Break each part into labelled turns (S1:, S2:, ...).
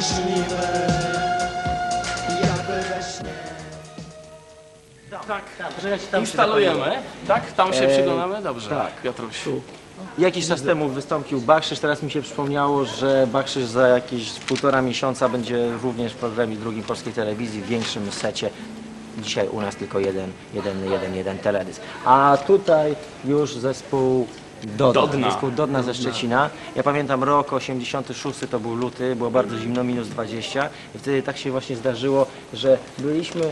S1: szczęśliwy Jakby we śnie
S2: Tak,
S3: Poczekajcie, tam się
S2: instalujemy. Tak, tam się
S3: Eee?
S2: Dobrze,
S3: tak.
S2: Piotruś.
S3: Jakiś czas temu wystąpił Bakrzyż, teraz mi się przypomniało, że Bakrzyż za jakieś półtora miesiąca będzie również w programie drugim polskiej telewizji w większym secie. Dzisiaj u nas tylko jeden, jeden, jeden, jeden teledysk. A tutaj już zespół Dodna,
S2: Dodna.
S3: zespół Dodna ze Szczecina. Ja pamiętam rok 86 to był luty, było bardzo zimno, minus 20 i wtedy tak się właśnie zdarzyło, że byliśmy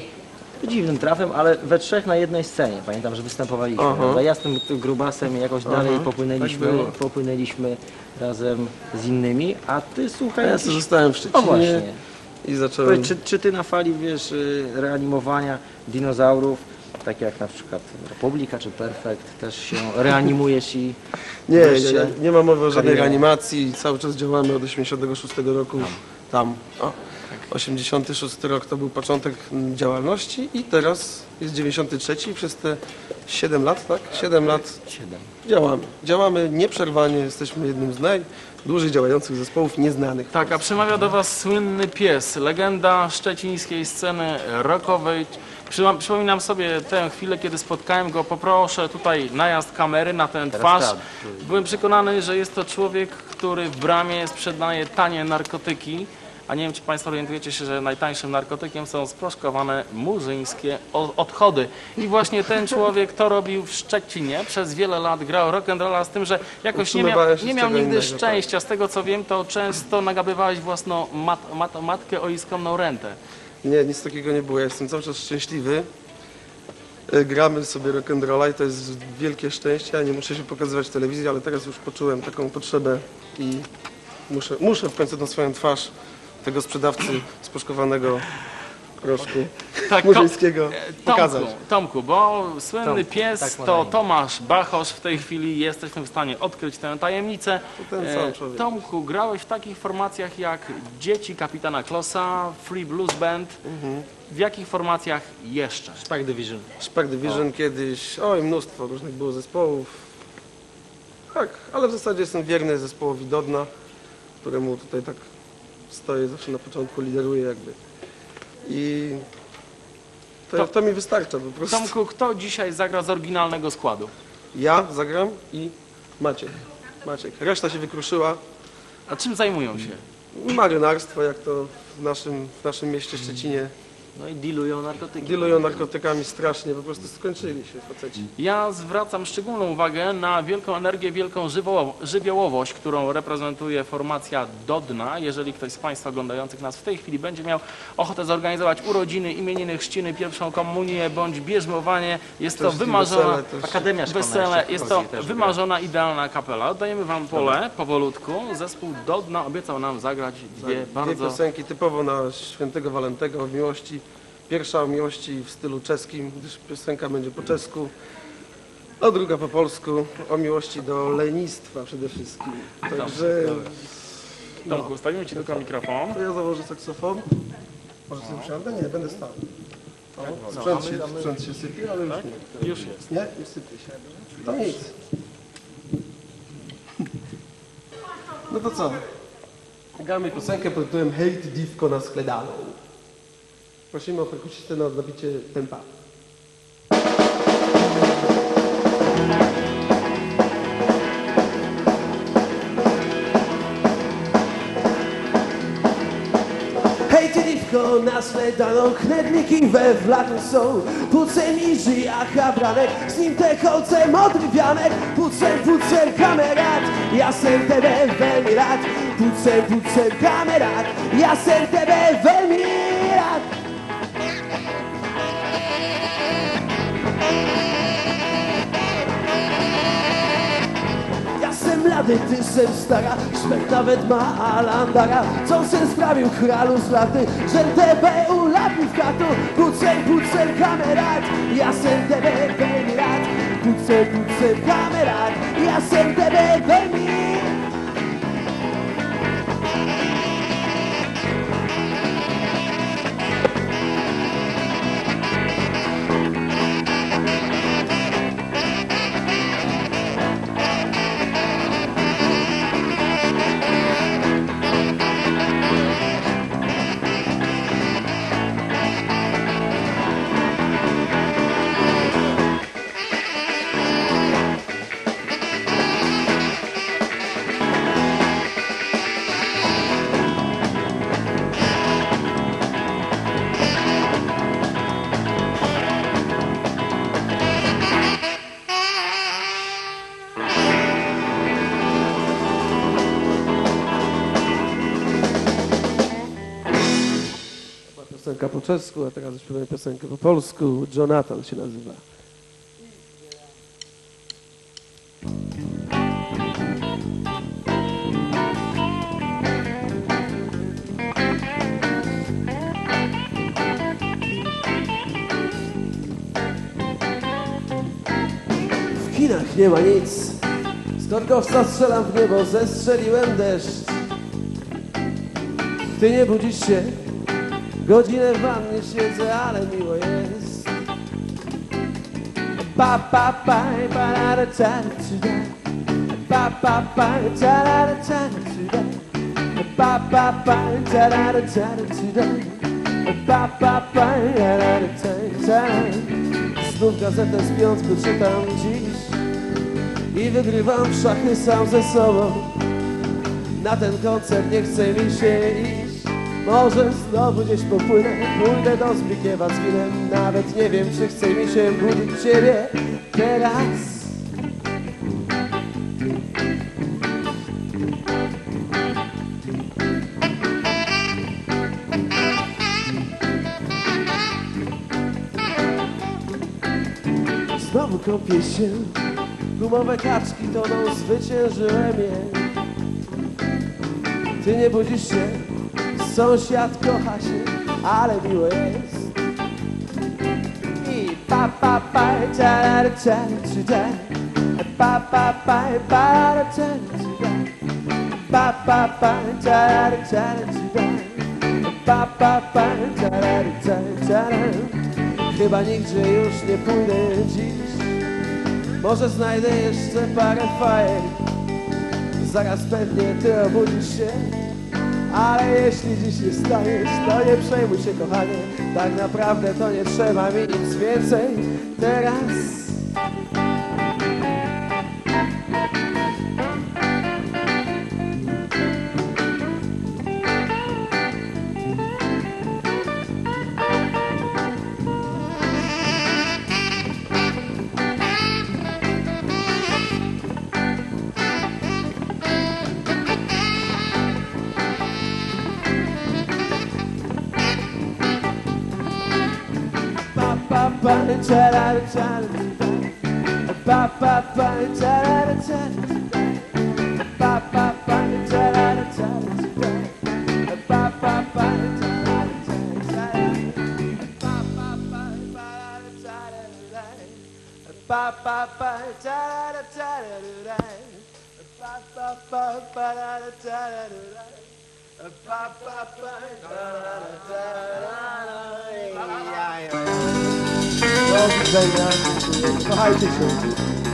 S3: dziwnym trafem, ale we trzech na jednej scenie. Pamiętam, że występowaliśmy. Prawda? Ja z tym grubasem jakoś dalej popłynęliśmy,
S4: tak było.
S3: popłynęliśmy razem z innymi, a ty słuchaj,
S4: Ja sobie zostałem w
S3: O
S4: Szczecinie
S3: właśnie.
S4: i zacząłem...
S3: Powiedz, Czy, czy ty na fali, wiesz, y, reanimowania dinozaurów, tak jak na przykład Republika czy Perfekt, też się reanimujesz i
S4: Nie, nie,
S3: wreszcie-
S4: nie, nie ma mowy o żadnej reanimacji, cały czas działamy od 86 roku. Tam. O, 86 rok to był początek działalności i teraz jest 93 i przez te 7 lat, tak? 7 lat działamy. Działamy nieprzerwanie, jesteśmy jednym z najdłużej działających zespołów nieznanych.
S2: Tak, a przemawia do Was słynny pies, legenda szczecińskiej sceny rockowej. Przypom- Przypominam sobie tę chwilę, kiedy spotkałem go. Poproszę tutaj najazd kamery na tę twarz.
S3: tak.
S2: Byłem przekonany, że jest to człowiek, który w bramie sprzedaje tanie narkotyki. A nie wiem, czy Państwo orientujecie się, że najtańszym narkotykiem są sproszkowane murzyńskie odchody. I właśnie ten człowiek to robił w Szczecinie. Przez wiele lat grał rock'n'rolla z tym, że jakoś nie nie miał nigdy
S4: innego, tak.
S2: szczęścia. Z tego co wiem, to często nagabywałeś własną mat, mat, matkę o jej skromną rentę.
S4: Nie, nic takiego nie było. Ja jestem cały czas szczęśliwy. E, Gramy sobie rock'n'rolla i to jest wielkie szczęście. Ja nie muszę się pokazywać w telewizji, ale teraz już poczułem taką potrzebę i muszę, muszę w końcu na swoją twarz tego sprzedawcy sproszkowanego proszku
S2: Tak,
S4: murzyńskiego
S2: Tomku,
S4: pokazać.
S2: Tomku, bo słynny
S3: Tomku,
S2: pies
S3: tak ma na
S2: to
S3: imię.
S2: Tomasz Bachosz. W tej chwili jesteśmy w stanie odkryć tę tajemnicę.
S4: To ten sam człowiek.
S2: Tomku, grałeś w takich formacjach jak Dzieci Kapitana Klossa, Free Blues Band.
S4: Mhm.
S2: W jakich formacjach jeszcze?
S3: Spark Division.
S4: Spark Division kiedyś, oj mnóstwo różnych było zespołów. Tak, ale w zasadzie jestem wierny zespołowi Dodna, któremu tutaj tak stoję zawsze na początku, lideruję jakby. I to,
S2: To-
S4: to mi wystarcza po prostu.
S2: Tomku, kto dzisiaj zagra z oryginalnego składu?
S4: Ja zagram i Maciek. Maciek. Reszta się wykruszyła.
S2: A czym zajmują się?
S4: Marynarstwo, jak to w naszym, w naszym mieście Szczecinie.
S3: No i dealują narkotyki.
S4: Dealują narkotykami strasznie, po prostu skończyli się faceci.
S2: Ja zwracam szczególną uwagę na wielką energię, wielką żywiołowość, którą reprezentuje formacja Dodna. Jeżeli ktoś z Państwa oglądających nas w tej chwili będzie miał ochotę zorganizować urodziny, imieniny, chrzciny, pierwszą komunię bądź bierzmowanie, jest to
S4: Też i
S2: wymarzona...
S4: wesele też.
S3: Akademia szkolna
S2: Wesele,
S3: jeszcze
S2: jest to
S3: też w
S2: wymarzona, idealna kapela. Oddajemy Wam pole powolutku. Zespół Dodna obiecał nam zagrać dwie
S4: Dwie
S2: bardzo...
S4: piosenki typowo na świętego Walentego o miłości. Pierwsza o miłości w stylu czeskim, gdyż piosenka będzie po czesku, a druga po polsku o miłości do lenistwa przede wszystkim. Także
S2: Tomku, stawimy Ci tylko mikrofon.
S4: to ja założę saksofon. Może sobie wsiądę? Nie, będę stał. O, sprzęt, się, sprzęt się sypie, ale już nie.
S2: Już jest.
S4: Nie? Nie sypie się. To nic. No to co? Gramy piosenkę pod tytułem Hate Divko na skledaną. Prosimy o perkusistę na nabicie tempa.
S5: Hej ty dziwko, nasledaną knedliki we wlaku są. Pucem i żyjach branek, z nim te kolce modrywianek Pucem, pucem kamerat, ja sem tebe veľmi rád Pucem, pucem kamerat, ja sem tebe veľmi rád Mlady, ty sem stara, szmek nawet ma alandara. Co sem sprawił chralu z laty, że tebe ulapił w katu? Pucem, pucem kamerat, ja sem tebe veľmi rád Pucem, pucem kamerat, ja sem tebe veľmi
S4: piosenka po czesku, a teraz śpiewamy piosenkę po polsku. Jonathan się nazywa. W kinach nie ma nic. Z kotkowca strzelam w niebo, zestrzeliłem deszcz. Ty nie budzisz się, godzinę w wannie siedzę, ale miło jest. Pa pa pa pa la da ta da. Pa pa pa ta la da ta da. Pa pa pa ta la da ta da. Pa pa pa la ta ta da. Znów gazetę z piątku czytam dziś i wygrywam w szachy sam ze sobą. Na ten koncert nie chce mi się iść. Może znowu gdzieś popłynę, pójdę do Zbigniewa z winem. Nawet nie wiem, czy chce mi się budzić ciebie teraz. Znowu kąpię się, gumowe kaczki toną, zwyciężyłem je. Ty nie budzisz się, sąsiad kocha się, ale miło jest. I pa pa pa ta da ta ci da. Pa pa pa pa da ta ci da. Pa pa pa. Pa pa pa Chyba nigdzie już nie pójdę dziś. Może znajdę jeszcze parę fajek. Zaraz pewnie ty obudzisz się Ale jeśli dziś nie stajesz, to nie przejmuj się kochanie. Tak naprawdę to nie trzeba mi nic więcej. Teraz pa cha la la cha la Pa